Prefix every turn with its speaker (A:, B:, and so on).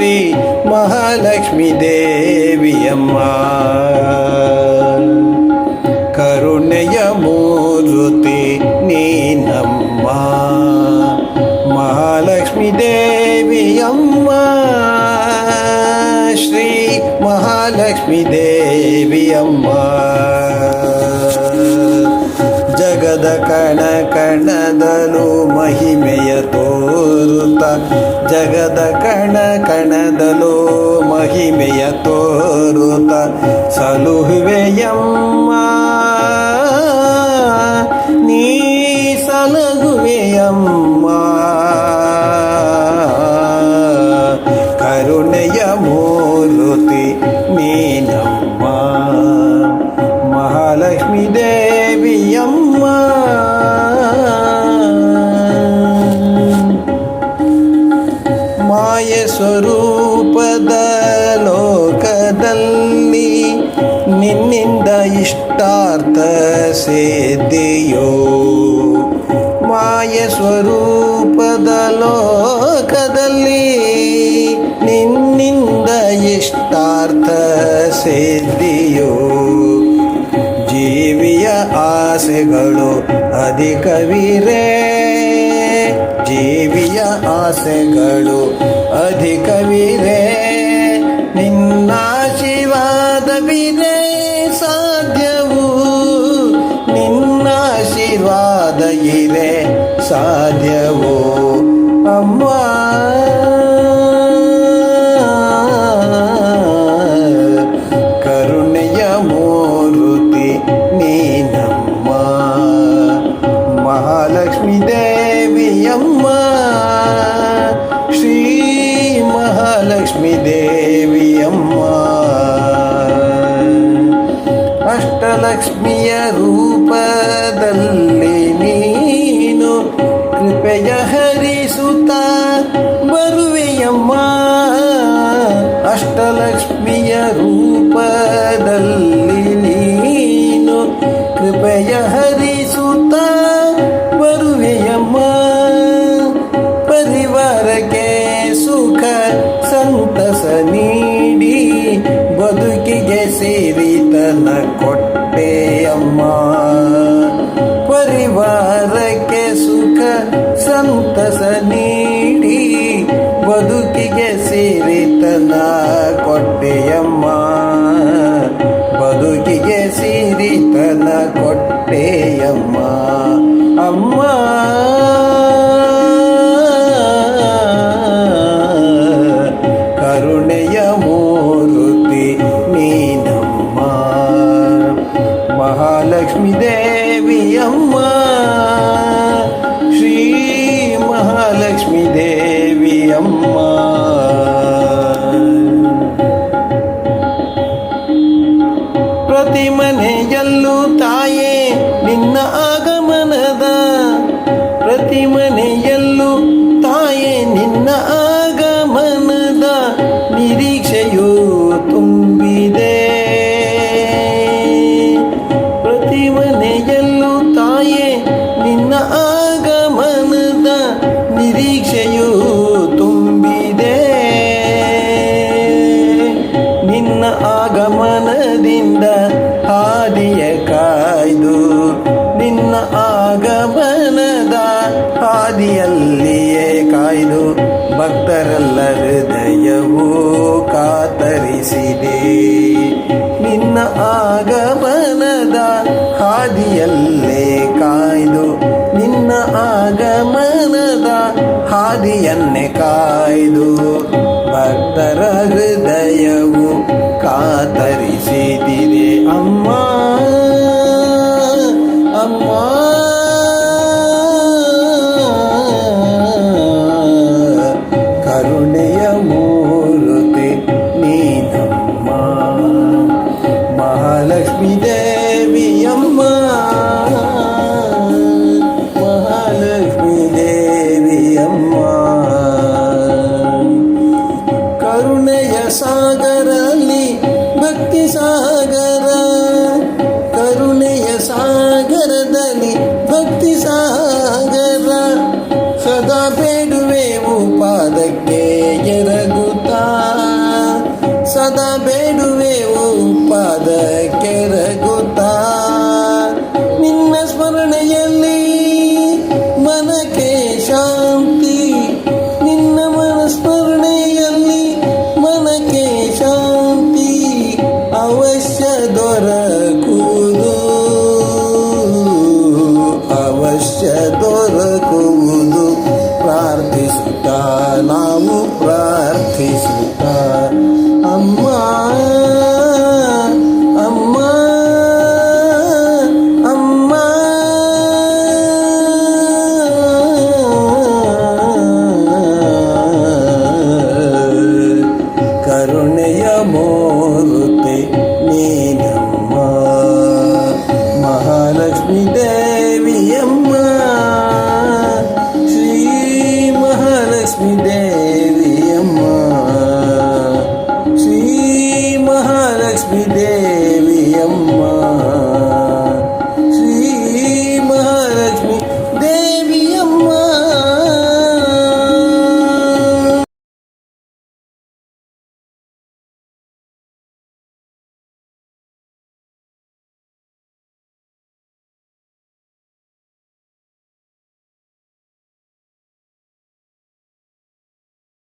A: శ్రీ మహాలక్ష్మీదేవి అమ్మా. కరుణయమూర్తి నేనమ్మా. మహాలక్ష్మీదేవి అమ్మా. శ్రీ మహాలక్ష్మీదేవి ಕಣದಲು ಮಹಿಮೆಯ ತೋರುತ್ತ. ಜಗದ ಕಣ ಕಣದಲು ಮಹಿಮೆಯ ತೋರುತ್ತ. ಸಲುಹುವೆಯಮ್ಮ ಸಿದ್ಧಿಯೋ. ಜೀವಿಯ ಆಸೆಗಳು ಅಧಿಕವಿರೇ. ಜೀವಿಯ ಆಸೆಗಳು ಅಧಿಕವಿರೇ. ನಿನ್ನಾಶೀರ್ವಾದವಿದೆ ಸಾಧ್ಯವು. ನಿನ್ನ ಆಶೀರ್ವಾದ ಇರೇ ಸಾಧ್ಯವು. ಅಮ್ಮ. ಅಷ್ಟಲಕ್ಷ್ಮಿಯ ರೂಪದಲ್ಲಿ ನೀನು ಕೃಪೆಯ ಹರಿಸುತ್ತ ಬರುವೆಯಮ್ಮ. ಅಷ್ಟಲಕ್ಷ್ಮಿಯ ರೂಪದಲ್ಲಿ ನೀನು ಕೃಪೆಯ ಹರಿಸುತ್ತ ಬರುವೆಯಮ್ಮ. ಪರಿವಾರಕ್ಕೆ ಸುಖ ಸಂತಸ ನೀಡಿ ಬದುಕಿಗೆ ಸಿರಿತನ ಕೊಟ್ಟೆಯಮ್ಮ. ಮನೆಯಲ್ಲೂ ತಾಯೇ, ನಿನ್ನ ಆಗಮನದ ಪ್ರತಿ ಮನೆಯಲ್ಲೂ ತಾಯೇ, ನಿನ್ನ ಆಗಮನದ ನಿರೀಕ್ಷೆಯು ತುಂಬಿದೆ. ಪ್ರತಿ ಮನೆಯಲ್ಲೂ ತಾಯೇ, ನಿನ್ನ ಆಗಮನದ ನಿರೀಕ್ಷೆಯು ತುಂಬಿದೆ. ನಿನ್ನ ಆಗಮನದಿಂದ ಭಕ್ತರೆಲ್ಲ ಹೃದಯವೂ ಕಾತರಿಸಿದೆ. ನಿನ್ನ ಆಗಮನದ ಹಾದಿಯಲ್ಲೇ ಕಾಯ್ದು, ನಿನ್ನ ಆಗಮನದ ಹಾದಿಯನ್ನೇ ಕಾಯ್ದು, ಭಕ್ತರ ಹೃದಯವು ಕಾತರಿಸಿದಿದೆ. ಅಮ್ಮ ಅಮ್ಮ. దేవి అమ్మా